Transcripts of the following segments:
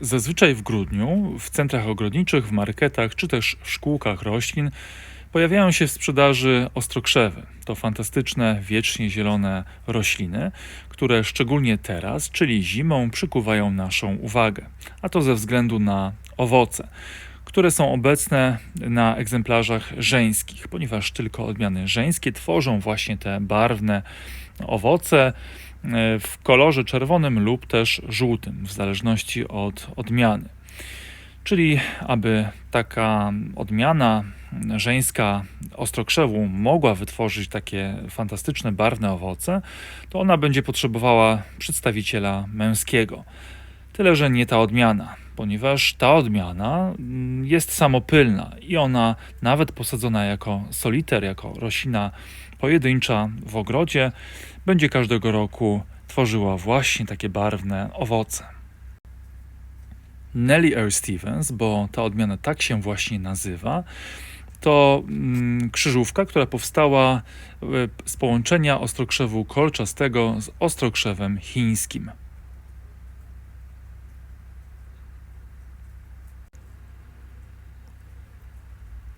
Zazwyczaj w grudniu w centrach ogrodniczych, w marketach czy też w szkółkach roślin pojawiają się w sprzedaży ostrokrzewy. To fantastyczne, wiecznie zielone rośliny, które szczególnie teraz, czyli zimą, przykuwają naszą uwagę. A to ze względu na owoce, które są obecne na egzemplarzach żeńskich, ponieważ tylko odmiany żeńskie tworzą właśnie te barwne owoce w kolorze czerwonym lub też żółtym, w zależności od odmiany. Czyli, aby taka odmiana żeńska ostrokrzewu mogła wytworzyć takie fantastyczne, barwne owoce, to ona będzie potrzebowała przedstawiciela męskiego. Tyle, że nie ta odmiana, ponieważ ta odmiana mm, jest samopylna i ona, nawet posadzona jako soliter, jako roślina pojedyncza w ogrodzie, będzie każdego roku tworzyła właśnie takie barwne owoce. Nellie Earl Stevens, bo ta odmiana tak się właśnie nazywa, to mm, krzyżówka, która powstała e, z połączenia ostrokrzewu kolczastego z ostrokrzewem chińskim.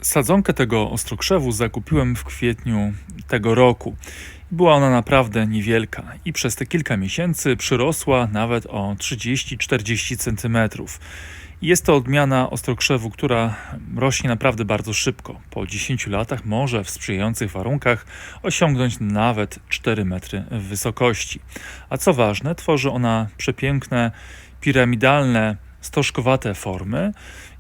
Sadzonkę tego ostrokrzewu zakupiłem w kwietniu tego roku. Była ona naprawdę niewielka i przez te kilka miesięcy przyrosła nawet o 30-40 cm. Jest to odmiana ostrokrzewu, która rośnie naprawdę bardzo szybko. Po 10 latach może w sprzyjających warunkach osiągnąć nawet 4 metry wysokości. A co ważne, tworzy ona przepiękne, piramidalne stożkowate formy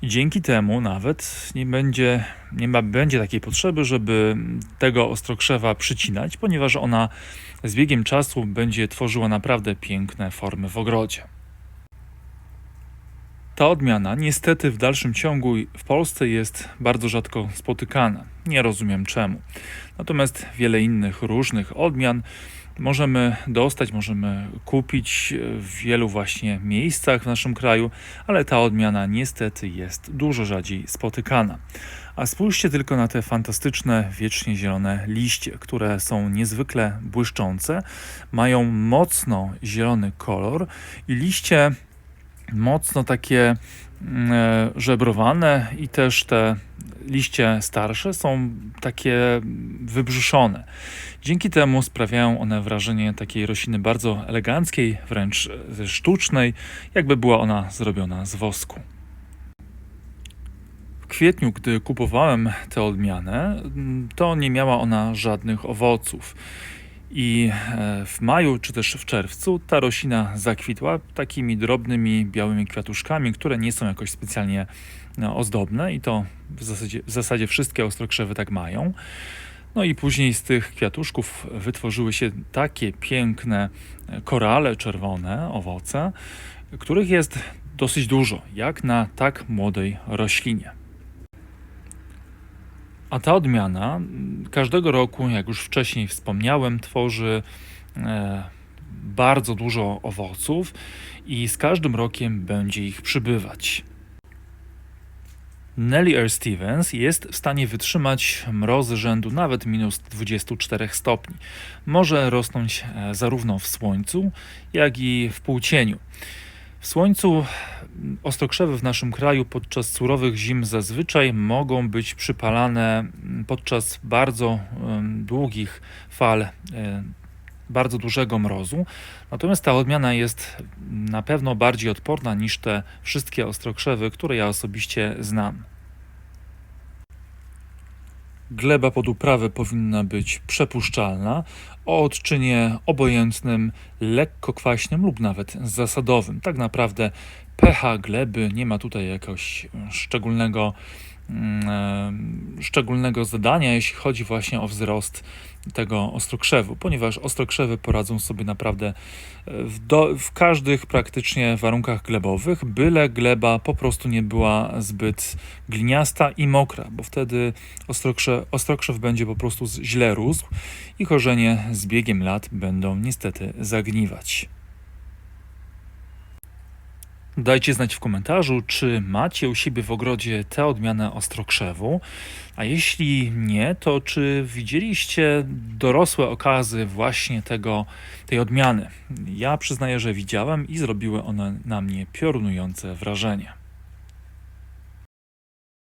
i dzięki temu nawet nie będzie, nie ma, będzie takiej potrzeby, żeby tego ostrokrzewa przycinać, ponieważ ona z biegiem czasu będzie tworzyła naprawdę piękne formy w ogrodzie. Ta odmiana niestety w dalszym ciągu w Polsce jest bardzo rzadko spotykana. Nie rozumiem czemu. Natomiast wiele innych różnych odmian możemy dostać, możemy kupić w wielu właśnie miejscach w naszym kraju, ale ta odmiana niestety jest dużo rzadziej spotykana. A spójrzcie tylko na te fantastyczne, wiecznie zielone liście, które są niezwykle błyszczące, mają mocno zielony kolor i liście mocno takie mm, e, żebrowane i też te liście starsze są takie wybrzuszone. Dzięki temu sprawiają one wrażenie takiej rośliny bardzo eleganckiej, wręcz sztucznej, jakby była ona zrobiona z wosku. W kwietniu, gdy kupowałem tę odmianę, to nie miała ona żadnych owoców. I e, w maju czy też w czerwcu ta roślina zakwitła takimi drobnymi białymi kwiatuszkami, które nie są jakoś specjalnie no, ozdobne i to w zasadzie, w zasadzie wszystkie ostrokrzewy tak mają. No i później z tych kwiatuszków wytworzyły się takie piękne korale czerwone, owoce, których jest dosyć dużo, jak na tak młodej roślinie. A ta odmiana każdego roku, jak już wcześniej wspomniałem, tworzy e, bardzo dużo owoców i z każdym rokiem będzie ich przybywać. Nellie Earl Stevens jest w stanie wytrzymać mrozy rzędu nawet minus 24 stopni. Może rosnąć e, zarówno w słońcu, jak i w półcieniu. W słońcu ostrokrzewy w naszym kraju podczas surowych zim zazwyczaj mogą być przypalane podczas bardzo długich fal e, bardzo dużego mrozu. Natomiast ta odmiana jest na pewno bardziej odporna niż te wszystkie ostrokrzewy, które ja osobiście znam. Gleba pod uprawę powinna być przepuszczalna, o odczynie obojętnym, lekko kwaśnym lub nawet zasadowym. Tak naprawdę pH gleby nie ma tutaj jakiegoś szczególnego Mm, szczególnego zadania, jeśli chodzi właśnie o wzrost tego ostrokrzewu, ponieważ ostrokrzewy poradzą sobie naprawdę e, w, do, w każdych praktycznie warunkach glebowych, byle gleba po prostu nie była zbyt gliniasta i mokra, bo wtedy ostrokrzew, ostrokrzew będzie po prostu źle rósł i korzenie z biegiem lat będą niestety zagniwać. Dajcie znać w komentarzu, czy macie u siebie w ogrodzie tę odmianę ostrokrzewu, a jeśli nie, to czy widzieliście dorosłe okazy właśnie tego, tej odmiany? Ja przyznaję, że widziałem i zrobiły one na mnie piorunujące wrażenie.